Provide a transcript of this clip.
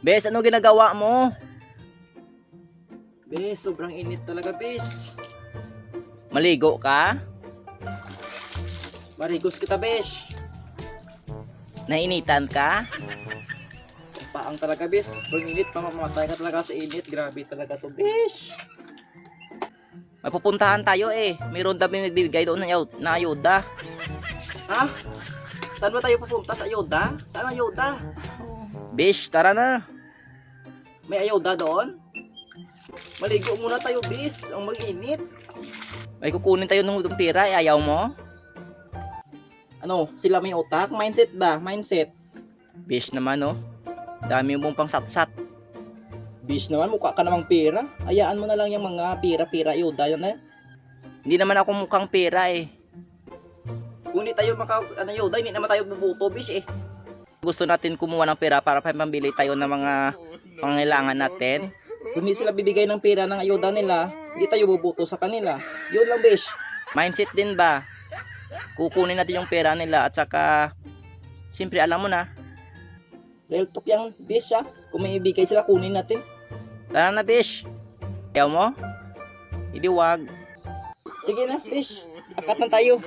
Bes, ano ginagawa mo? Bes, sobrang init talaga, bes. Maligo ka? Marigos kita, bes. Nainitan ka? Paang talaga, bes. Sobrang init, mamamatay ka talaga sa init. Grabe talaga to, bes. May pupuntahan tayo eh. Mayroon kami nagbibigay doon na ayuda. Ha? Saan ba tayo pupunta? Sa ayuda? Saan ayuda? Bish, tara na. May ayuda doon? Maligo muna tayo, bes. Ang mag-init. May kukunin tayo ng ng pira, eh, ayaw mo? Ano, sila may utak? Mindset ba? Mindset. Bish naman oh. Dami mong pang satsat. Bis naman, mukha ka namang pera. Ayaan mo na lang yung mga pira-pira ayuda yan eh. Hindi naman ako mukhang pera eh. Kung hindi tayo maka, ano ayuda, hindi naman tayo bubuto, bis eh. Gusto natin kumuha ng pera para pambili tayo ng mga pangailangan natin. Kung hindi sila bibigay ng pera ng ayuda nila, hindi tayo bubuto sa kanila. Yun lang, bis. Mindset din ba? Kukunin natin yung pera nila at saka Siyempre alam mo na. Real talk yung bis siya. Kung may ibigay sila, kunin natin. Tara na Bish. Ayaw mo? Hindi wag. Sige na, bis. Akat na tayo.